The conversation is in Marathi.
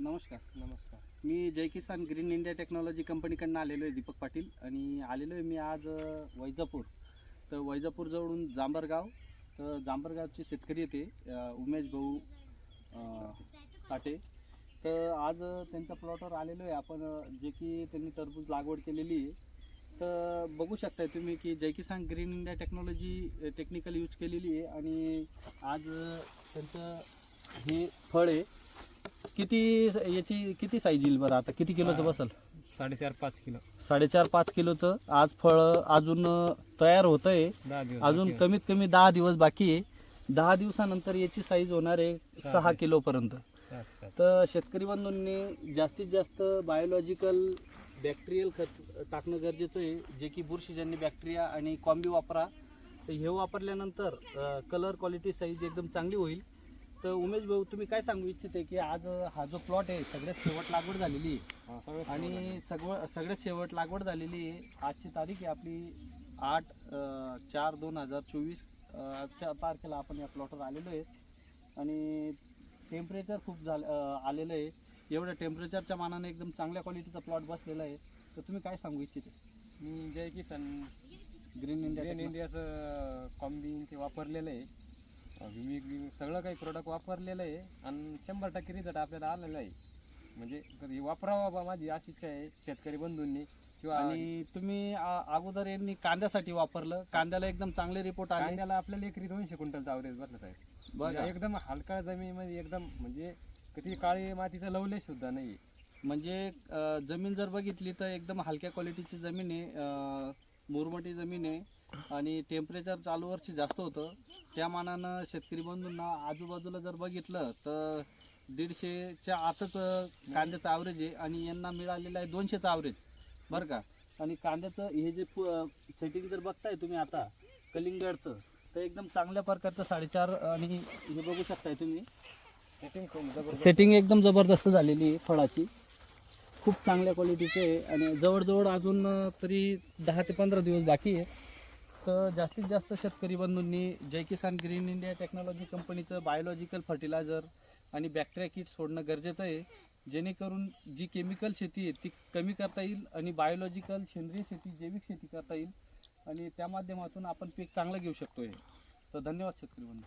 नमस्कार नमस्कार. मी Jai Kisan green India technology कंपनीकडनं आलेलो आहे दीपक पाटील आणि आलेलो आहे मी आज वैजापूर. तर वैजापूरजवळून जांभरगाव. तर जांभरगावचे शेतकरी येते उमेश भाऊ साठे. तर आज त्यांच्या प्लॉटवर आलेलो आहे आपण जे की त्यांनी टरबूज लागवड केलेली आहे. तर बघू शकताय तुम्ही की Jai Kisan green India technology technical use केलेली आहे आणि आज त्यांचं हे फळ आहे. किती याची किती साईज येईल बरं आता? किती किलोचं. बसल? साडेचार पाच किलो. साडेचार पाच किलोचं. आज फळ अजून तयार होत आहे अजून कमीत कमी दहा दिवस बाकी आहे. दहा दिवसानंतर याची साईज होणार आहे सहा किलोपर्यंत. तर शेतकरी बंधूंनी जास्तीत जास्त बायोलॉजिकल बॅक्टेरियल खत टाकणं गरजेचं आहे. जे की बुरशीजन्य बॅक्टेरिया आणि कॉम्बी वापरा. तर हे वापरल्यानंतर कलर क्वालिटी साईज एकदम चांगली होईल. तर उमेश भाऊ तुम्ही काय सांगू इच्छिते की आज हा जो प्लॉट आहे सगळ्यात शेवट लागवड झालेली आहे. सगळं आणि सगळं सगळ्यात शेवट लागवड झालेली आहे. आजची तारीख आहे आपली आठ चार दोन हजार चोवीस. आजच्या तारखेला आपण या प्लॉटवर आलेलो आहे. आणि टेम्परेचर खूप झालं आलेलं आहे. एवढ्या टेम्परेचरच्या मानाने एकदम चांगल्या क्वालिटीचा प्लॉट बसलेला आहे. तर तुम्ही काय सांगू इच्छिते? मी Jai Kisan. Green India green इंडियाचं कॉम्बिंग ते वापरलेलं आहे. विमिक विमिक सगळं काही प्रोडक्ट वापरलेलं आहे आणि शंभर टक्के रिझल्ट आपल्याला आलेला आहे. म्हणजे कधी वापरावा बा माझी अशी इच्छा आहे शेतकरी बंधूंनी किंवा आणि तुम्ही आ- अगोदर यांनी कांद्यासाठी वापरलं. कांद्याला एकदम चांगले रिपोर्ट आले. कांद्याला आपल्याला एकरी दोनशे क्विंटलचा अवरेज बसला साहेब. बघा म्हणजे एकदम हलका जमिनीमध्ये एकदम म्हणजे किती काळी मातीचं लवले सुद्धा नाही म्हणजे अ, जमीन जर बघितली तर एकदम हलक्या क्वालिटीची जमीन आहे. अ, मुरमटी जमीन आहे. आणि टेम्परेचर चालू वर्षी जास्त होतं. त्या मानानं शेतकरी बंधूंना आजूबाजूला जर बघितलं तर दीडशेच्या आतच कांद्याचं ॲव्हरेज आहे आणि यांना मिळालेलं आहे दोनशेचं ॲव्हरेज बरं का? आणि कांद्याचं हे जे सेटिंग जर बघताय तुम्ही आता कलिंगडचं तर एकदम चांगल्या प्रकारचं साडेचार आणि हे बघू शकताय तुम्ही. सेटिंग सेटिंग एकदम जबरदस्त झालेली आहे फळाची. खूप चांगल्या क्वालिटीचे आहे आणि जवळजवळ अजून तरी दहा ते पंधरा दिवस बाकी आहे. तर जास्तीत जास्त शेतकरी बंधूंनी Jai Kisan green India technology कंपनीचं बायोलॉजिकल फर्टिलायझर आणि बॅक्टेरिया किट सोडणं गरजेचं आहे. जेणेकरून जी केमिकल शेती आहे ती कमी करता येईल आणि बायोलॉजिकल सेंद्रिय शेती जैविक शेती करता येईल. आणि त्या माध्यमातून आपण पीक चांगलं घेऊ शकतो आहे तर धन्यवाद शेतकरी बंधू